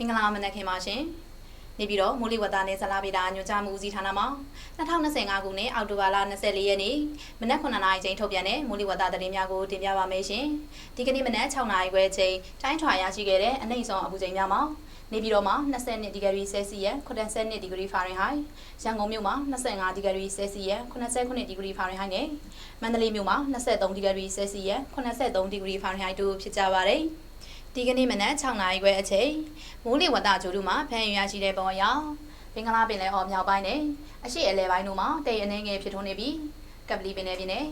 မင်္ဂလာမနက်ခင်းပါရှင်နေပြီးတော့မိုးလေဝသနဲ့ဇလာဗေဒညွှန်ကြားမှုဦးစီးဌာနမှ2025ခုနှစ်အောက်တိုဘာလ24ရက်နေ့မနက်9:00နာရီချိန်ထုတ်ပြန်တဲ့မိုးလေဝသသတင်းများကိုတင်ပြပါမယ်ရှင်ဒီကနေ့မနက်6:00နာရီခွဲချိန်တိုင်းထွာရရှိခဲ့တဲ့အနှိမ့်ဆုံးအပူချိန်များမှာနေပြည်တော်မှာ22ဒီဂရီဆဲလ်စီယပ်82ဒီဂရီဖာရင်ဟိုက်ရန်ကုန်မြို့မှာ25ဒီဂရီဆဲလ်စီယပ်89ဒီဂရီဖာရင်ဟိုက်နဲ့မန္တလေးမြို့မှာ23ဒီဂရီဆဲလ်စီယပ်83ဒီဂရီဖာရင်ဟိုက်တို့ဖြစ်ကြပါတယ် ဒီကနေ့မနက်6:00နာရီခွဲအချိန်မိုးလေဝသကြိုးတို့မှာဖန်ယူရရှိတဲ့ပုံအရဘင်္ဂလားပင်လယ်အော်မြောက်ပိုင်းနဲ့အရှေ့အလယ်ပိုင်းတို့မှာတိတ်အနေငယ်ဖြစ်ထွန်းနေပြီးကပလီပင်လယ်ပြင်နဲ့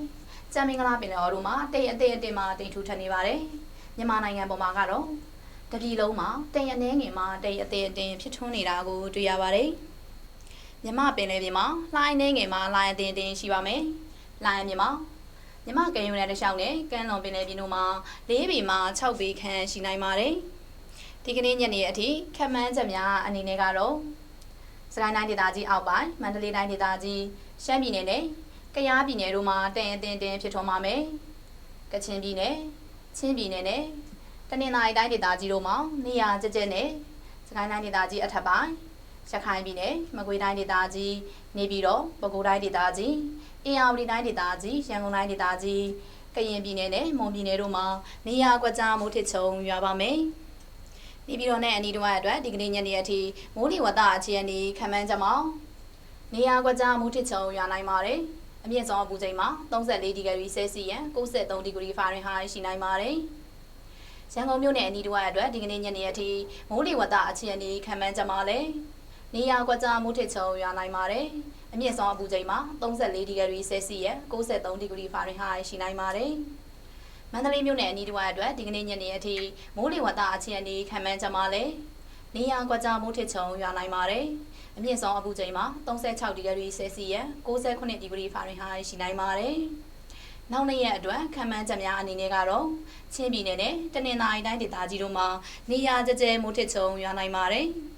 ကြံမင်္ဂလာပင်လယ်အော်တို့မှာတိတ်အသေးအသေးမှတိတ်ထူထပ်နေပါတယ်မြန်မာနိုင်ငံပေါ်မှာကတော့တပြည်လုံးမှာတိတ်အနေငယ်မှာတိတ်အသေးအသေးဖြစ်ထွန်းနေတာကိုတွေ့ရပါတယ်မြန်မာပင်လယ်ပြင်မှာလှိုင်းနေငယ်မှာလှိုင်းအသေးအသေးရှိပါမယ်လှိုင်းအမြင်မှာ မြမကံရုံနဲ့တခြားနဲ့ကမ်းလွန်ပင်လယ်ပြင်တို့မှာ၄ဘီမှာ6ဘီခန့်ရှိနိုင်ပါတယ်။ဒီကနေ့ညနေအထိခက်မှန်းချက်များအနေနဲ့ကတော့စကိုင်းတိုင်းဒေသကြီးအောက်ပိုင်းမန္တလေးတိုင်းဒေသကြီးရှမ်းပြည်နယ်နဲ့ကယားပြည်နယ်တို့မှာတန်အတင်းတင်းဖြစ်ထွန်းပါမယ်။ကချင်ပြည်နယ်ချင်းပြည်နယ်နဲ့တနင်္သာရီတိုင်းဒေသကြီးတို့မှာနေရာကျကျနဲ့စကိုင်းတိုင်းဒေသကြီးအထက်ပိုင်း ရခိုင်ပြည်နယ်မကွေးတိုင်းဒေသကြီးနေပြည်တော်ပဲခူးတိုင်းဒေသကြီးအင်အားဝတီတိုင်းဒေသကြီးရန်ကုန်တိုင်းဒေသကြီးကရင်ပြည်နယ်နဲ့မွန်ပြည်နယ်တို့မှာနေရာကွက်ကြားမိုးထစ်ချုံရွာပါမယ်။နေပြည်တော်နဲ့အနီးတစ်ဝိုက်အတွက်ဒီကနေ့ညနေအထိမိုးလေဝသအခြေအနေခံမှန်းချက်မှာနေရာကွက်ကြားမိုးထစ်ချုံရွာနိုင်ပါတယ်။အမြင့်ဆုံးအပူချိန်မှာ34ဒီဂရီဆဲလ်စီယပ်63ဒီဂရီဖာရင်ဟိုက်ရှိနိုင်ပါတယ်။ရန်ကုန်မြို့နယ်အနီးတစ်ဝိုက်အတွက်ဒီကနေ့ညနေအထိမိုးလေဝသအခြေအနေခံမှန်းချက်မှာလည်း နေရာကွက်ကြားမိုးထစ်ချုံရွာနိုင်ပါတယ်။အမြင့်ဆုံးအပူချိန်မှာ34ဒီဂရီဆဲလ်စီယပ်63ဒီဂရီဖာရင်ဟိုက်ရှိနိုင်ပါတယ်။မန္တလေးမြို့နယ်အနီးတစ်ဝိုက်အတွက်ဒီကနေ့ညနေအထိမိုးလေဝသအခြေအနေခံမှန်းချက်မှာလည်းနေရာကွက်ကြားမိုးထစ်ချုံရွာနိုင်ပါတယ်။အမြင့်ဆုံးအပူချိန်မှာ36ဒီဂရီဆဲလ်စီယပ်69ဒီဂရီဖာရင်ဟိုက်ရှိနိုင်ပါတယ်။နောက်နေ့ရက်အတွက်ခံမှန်းချက်များအနေနဲ့ကတော့ချင်းပြည်နယ်နဲ့တနင်္သာရီတိုင်းဒေသကြီးတို့မှာနေရာကျကျမိုးထစ်ချုံရွာနိုင်ပါတယ်။